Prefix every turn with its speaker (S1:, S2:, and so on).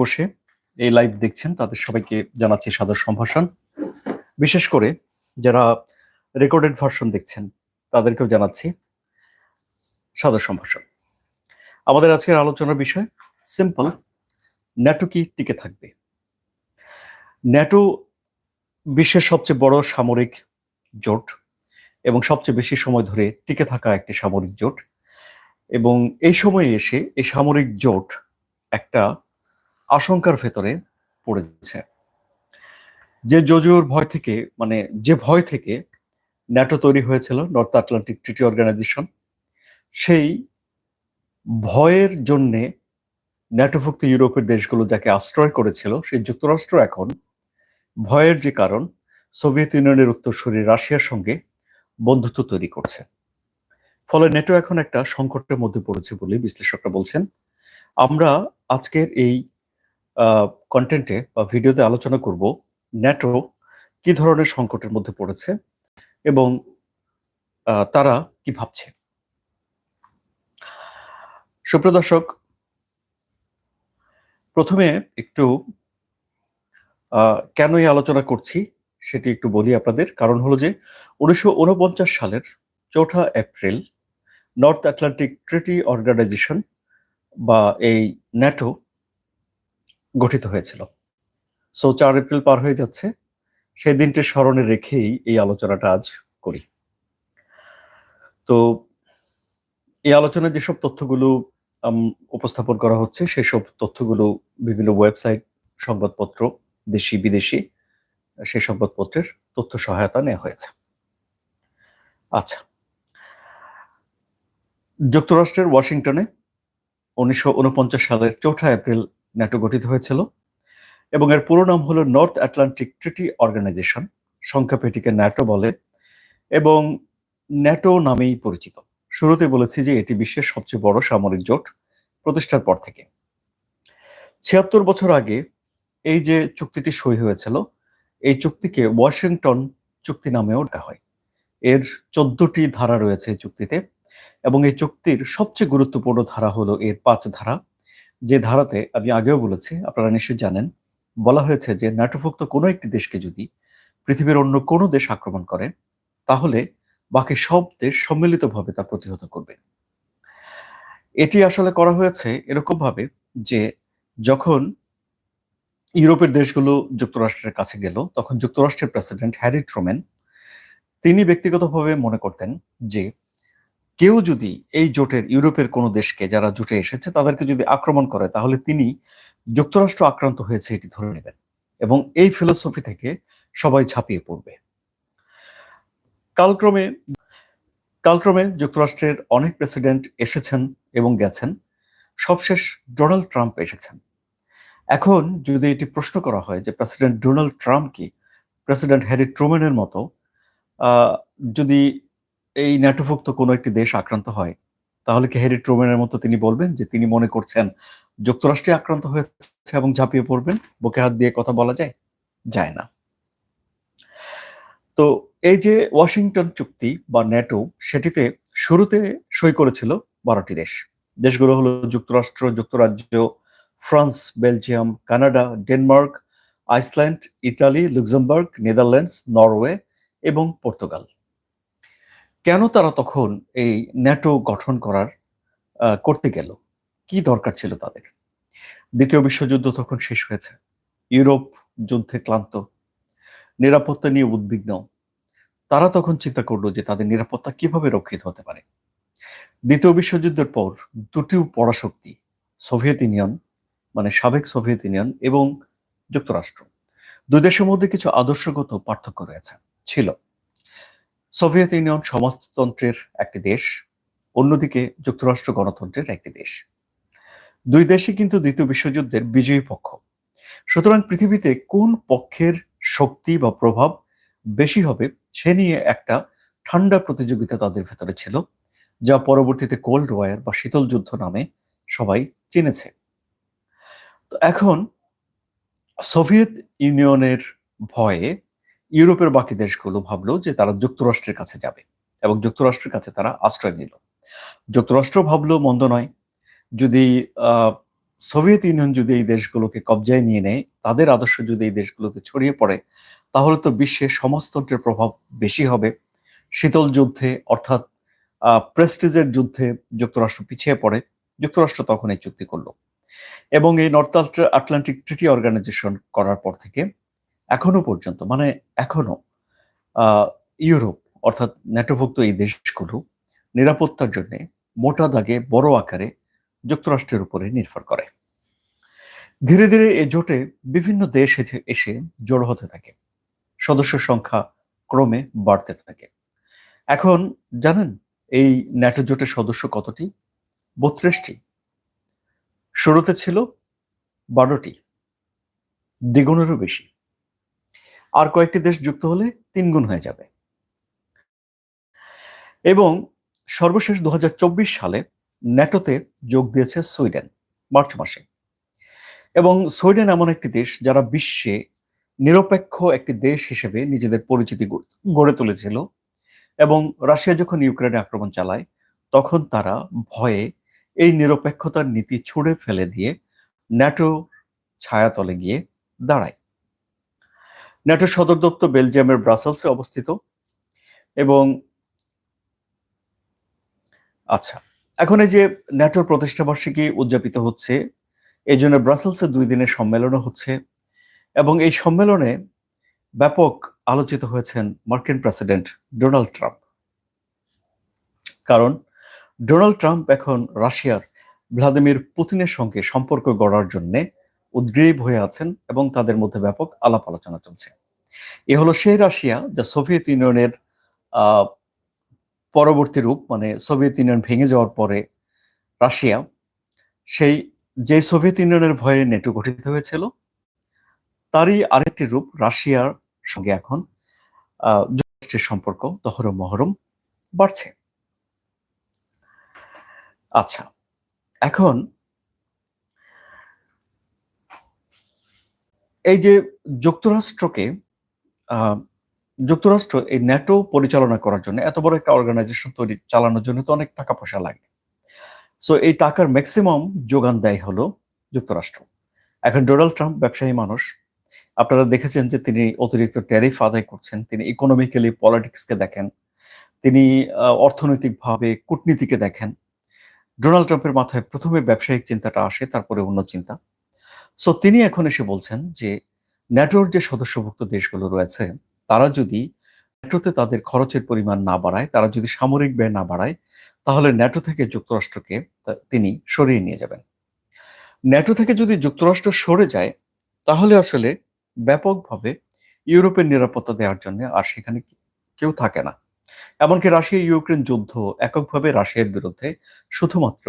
S1: বসে এই লাইভ দেখছেন, তাদের সবাইকে জানাচ্ছি সাদর সম্ভাষণ। বিশেষ করে যারা রেকর্ডেড ভার্সন দেখছেন, তাদেরকেও জানাচ্ছি সাদর সম্ভাষণ। আমাদের আজকের আলোচনার বিষয় সিম্পল ন্যাটো কি টিকে থাকবে? ন্যাটো বিশ্বের সবচেয়ে বড় সামরিক জোট এবং সবচেয়ে বেশি সময় ধরে টিকে থাকা একটি সামরিক জোট এবং এই সময়ে এসে এই সামরিক জোট একটা আশঙ্কার ভেতরে পড়েছে। যে জোজোর ভয় থেকে মানে যে ভয় থেকে ন্যাটো তৈরি হয়েছিল নর্থ আটলান্টিক ট্রিটি অর্গানাইজেশন, সেই ভয়ের জন্যে ন্যাটোভুক্ত ইউরোপের দেশগুলো যাকে আশ্রয় করেছিল, সেই যুক্তরাষ্ট্র এখন ভয়ের যে কারণ, সোভিয়েত ইউনিয়নের উত্তরসূরি রাশিয়ার সঙ্গে বন্ধুত্ব তৈরি করছে। ফলে নেটো এখন একটা সংকটের মধ্যে পড়েছে বলে বিশ্লেষকরা বলছেন, আমরা আজকের এই কন্টেন্টে বা ভিডিওতে আলোচনা করব ন্যাটো কি ধরনের সংকটের মধ্যে পড়েছে এবং তারা কি ভাবছে? সুপ্রিয় দর্শক, প্রথমে একটু কেন এই আলোচনা করছি সেটি একটু বলি আপনাদের। কারণ হলো যে, উনিশশো ঊনপঞ্চাশ সালের চৌঠা April North Atlantic Treaty Organization বা এই ন্যাটো গঠিত হয়েছিল। সো চার এপ্রিল পার হয়ে যাচ্ছে। সেই দিনটি স্মরণে রেখেই এই আলোচনাটা আজ করি। তো, এই আলোচনায় যেসব তথ্যগুলো উপস্থাপন করা হচ্ছে, সেসব তথ্যগুলো বিভিন্ন ওয়েবসাইট, সংবাদপত্র, দেশি, বিদেশি, সেই সংবাদপত্রের তথ্য সহায়তা নেওয়া হয়েছে। আচ্ছা। যুক্তরাষ্ট্রের ওয়াশিংটনে উনিশশো উনপঞ্চাশ সালের চৌঠা এপ্রিল ন্যাটো গঠিত হয়েছিল এবং এর পুরো নাম হলো নর্থ আটলান্টিক ট্রিটি অর্গানাইজেশন সংখ্যাপেটিকে ন্যাটো বলে, এবং ন্যাটো নামেই পরিচিত। শুরুতে বলেছি যে এটি বিশ্বের সবচেয়ে বড় সামরিক জোট প্রতিষ্ঠার পর থেকে। ছিয়াত্তর বছর আগে এই যে চুক্তিটি সই হয়েছিল, এই চুক্তিকে ওয়াশিংটন চুক্তি নামেও ডাকা হয়। এর চোদ্দটি ধারা রয়েছে এই চুক্তিতে, এবং এই চুক্তির সবচেয়ে গুরুত্বপূর্ণ ধারা হলো এর পাঁচ ধারা। যে ধারাতে আমি আগেও বলেছি, আপনারা নিশ্চয়ই জানেন, বলা হয়েছে যে ন্যাটোভুক্ত কোনো একটি দেশকে যদি পৃথিবীর অন্য কোনো দেশ আক্রমণ করে, তাহলে বাকি সব দেশ সম্মিলিতভাবে তা প্রতিহত করবে। এটি আসলে করা হয়েছে এরকম ভাবে যে যখন ইউরোপের দেশগুলো যুক্তরাষ্ট্রের কাছে গেল, তখন যুক্তরাষ্ট্রের প্রেসিডেন্ট হ্যারি ট্রোমেন তিনি ব্যক্তিগতভাবে মনে করতেন যে কেউ যদি এই জোটের, ইউরোপের কোনো দেশকে যারা জোটে এসেছে তাদেরকে যদি আক্রমণ করে, তাহলে তিনি যুক্তরাষ্ট্র আক্রান্ত হয়েছে এটি ধরে নেবেন এবং এই ফিলোসফি থেকে সবাই ছাপিয়ে পড়বে। কালক্রমে কালক্রমে যুক্তরাষ্ট্রের অনেক প্রেসিডেন্ট এসেছেন এবং গেছেন। সবশেষ ডোনাল্ড ট্রাম্প এসেছেন। এখন যদি এটি প্রশ্ন করা হয় যে প্রেসিডেন্ট ডোনাল্ড ট্রাম্প কি, প্রেসিডেন্ট হ্যারি ট্রোমেনের মতো যদি এই ন্যাটোভুক্ত কোনো একটি দেশ আক্রান্ত হয়, তাহলে কি হ্যারি ট্রোমেনের মতো তিনি বলবেন যে তিনি মনে করছেন যুক্তরাষ্ট্রে আক্রান্ত হয়েছে এবং ঝাঁপিয়ে পড়বেন? বুকে হাত দিয়ে কথা বলা যায়? যায় না। তো এই যে ওয়াশিংটন চুক্তি বা ন্যাটো, সেটিতে শুরুতে সই করেছিল বারোটি দেশ। দেশগুলো হলো যুক্তরাষ্ট্র, যুক্তরাজ্য, France, Belgium, Canada, Denmark, Iceland, Italy, Luxembourg, Netherlands, Norway এবং পর্তুগাল। কেন তারা তখন এই ন্যাটো গঠন করার করতে গেল? কি দরকার ছিল তাদের? দ্বিতীয় বিশ্বযুদ্ধ তখন শেষ হয়েছে। ইউরোপ যুদ্ধে ক্লান্ত, নিরাপত্তা নিয়ে উদ্বিগ্ন। তারা তখন চিন্তা করল যে তাদের নিরাপত্তা কীভাবে রক্ষিত হতে পারে? দ্বিতীয় বিশ্বযুদ্ধের পর দুটি পরাশক্তি, সোভিয়েত ইউনিয়ন মানে সাবেক সোভিয়েত ইউনিয়ন এবং যুক্তরাষ্ট্র, দুই দেশের মধ্যে কিছু আদর্শগত পার্থক্য রয়েছে। ছিল সোভিয়েত ইউনিয়ন সমাজতন্ত্রের একটি দেশ, অন্যদিকে যুক্তরাষ্ট্র গণতন্ত্রের একটি দেশ। দুই দেশই কিন্তু দ্বিতীয় বিশ্বযুদ্ধের বিজয়ী পক্ষ। সুতরাং পৃথিবীতে কোন পক্ষের শক্তি বা প্রভাব বেশি হবে, সে নিয়ে একটা ঠান্ডা প্রতিযোগিতা তাদের ভেতরে ছিল, যা পরবর্তীতে কোল্ড ওয়ার বা শীতল যুদ্ধ নামে সবাই চিনেছে। তো এখন সোভিয়েত ইউনিয়নের ভয়ে ইউরোপের বাকি দেশগুলো ভাবলো যে তারা যুক্তরাষ্ট্রের কাছে যাবে এবং যুক্তরাষ্ট্রের কাছে তারা আশ্রয় নিল। যুক্তরাষ্ট্র ভাবলো, মন্দ নয়। যদি সোভিয়েত ইউনিয়ন যদি এই দেশগুলোকে কবজায় নিয়ে নেয়, তাদের আদর্শ যদি এই দেশগুলোতে ছড়িয়ে পড়ে, তাহলে তো বিশ্বে সমাজতন্ত্রের প্রভাব বেশি হবে। শীতল যুদ্ধে, অর্থাৎ প্রেস্টিজের যুদ্ধে যুক্তরাষ্ট্র পিছিয়ে পড়ে। যুক্তরাষ্ট্র তখন এই চুক্তি করল। এবং এই নর্থ আটলান্টিক ট্রিটি অর্গানাইজেশন করার পর থেকে এখনও পর্যন্ত মানে এখনও ইউরোপ, অর্থাৎ ন্যাটোভুক্ত এই দেশগুলো নিরাপত্তার জন্য মোটা দাগে, বড় আকারে যুক্তরাষ্ট্রের উপরে নির্ভর করে। ধীরে ধীরে এ জোটে বিভিন্ন দেশ এসে জড়ো হতে থাকে। সদস্য সংখ্যা ক্রমে বাড়তে থাকে। এখন জানেন, এই ন্যাটো জোটের সদস্য কতটি? বত্রিশটি। শুরুতে ছিল বারোটি, দ্বিগুণেরও বেশি। আর কয়েকটি দেশ যুক্ত হলে তিন গুণ হয়ে যাবে। এবং সর্বশেষ দু হাজার চব্বিশ সালে ন্যাটোতে যোগ দিয়েছে সুইডেন, মার্চ মাসে। এবং সুইডেন এমন একটি দেশ যারা বিশ্বে নিরপেক্ষ একটি দেশ হিসেবে নিজেদের পরিচিতি গড়ে তুলেছিল এবং রাশিয়া যখন ইউক্রেনে আক্রমণ চালায়, তখন তারা ভয়ে এই নিরপেক্ষতার নীতি ছুড়ে ফেলে দিয়ে ন্যাটো ছায়াতলে গিয়ে দাঁড়ায়। ন্যাটো সদর দপ্তর বেলজিয়ামের ব্রাসেলসে অবস্থিত। এবং আচ্ছা এখন এই যে ন্যাটোর প্রতিষ্ঠা বার্ষিকী উদযাপিত হচ্ছে, এই জন্য ব্রাসেলসে দুই দিনের সম্মেলনও হচ্ছে। এবং এই সম্মেলনে ব্যাপক আলোচিত হয়েছেন মার্কিন প্রেসিডেন্ট ডোনাল্ড ট্রাম্প। কারণ ডোনাল্ড ট্রাম্প এখন রাশিয়ার ভ্লাদিমির পুতিনের সঙ্গে সম্পর্ক গড়ার জন্য উদ্গ্রীব হয়ে আছেন এবং তাদের মধ্যে ব্যাপক আলাপ আলোচনা চলছে। এ হলো সেই রাশিয়া, যা সোভিয়েত ইউনিয়নের পরবর্তী রূপ মানে সোভিয়েত ইউনিয়ন ভেঙে যাওয়ার পরে রাশিয়া, সেই যে সোভিয়েত ইউনিয়নের ভয়ে নেটো গঠিত হয়েছিল, তারই আরেকটি রূপ রাশিয়ার সঙ্গে এখন যুক্তরাষ্ট্রের সম্পর্ক তহরম মহরম বাড়ছে। আচ্ছা এখন এই যে যুক্তরাষ্ট্রকে যুক্তরাষ্ট্র এই ন্যাটো পরিচালনা করার জন্য, এত বড় একটা অর্গানাইজেশন তৈরি চালানোর জন্য তো অনেক টাকা পয়সা লাগে। সো এই টাকার ম্যাক্সিমাম যোগান দেয় হলো যুক্তরাষ্ট্র। এখন ডোনাল্ড ট্রাম্প ব্যবসায়ী মানুষ, আপনারা দেখেছেন যে তিনি অতিরিক্ত ট্যারিফ আদায় করছেন, তিনি ইকোনমিক্যালি পলিটিক্সকে দেখেন, তিনি অর্থনৈতিকভাবে কূটনীতিকে দেখেন। ডোনাল্ড ট্রাম্পের মাথায় প্রথমে ব্যবসায়িক চিন্তাটা আসে, তারপরে অন্য চিন্তা। সো তিনি এখন এসে বলছেন যে ন্যাটোর যে সদস্যভুক্ত দেশগুলো রয়েছে, তারা যদি ন্যাটোতে তাদের খরচের পরিমাণ না বাড়ায়, তারা যদি সামরিক ব্যয় না বাড়ায়, তাহলে ন্যাটো থেকে যুক্তরাষ্ট্রকে তিনি সরিয়ে নিয়ে যাবেন। ন্যাটো থেকে যদি যুক্তরাষ্ট্র সরে যায়, তাহলে আসলে ব্যাপকভাবে ইউরোপের নিরাপত্তা দেওয়ার জন্য আর সেখানে কেউ থাকে না। এমনকি রাশিয়া ইউক্রেন যুদ্ধ এককভাবে রাশিয়ার বিরুদ্ধে শুধুমাত্র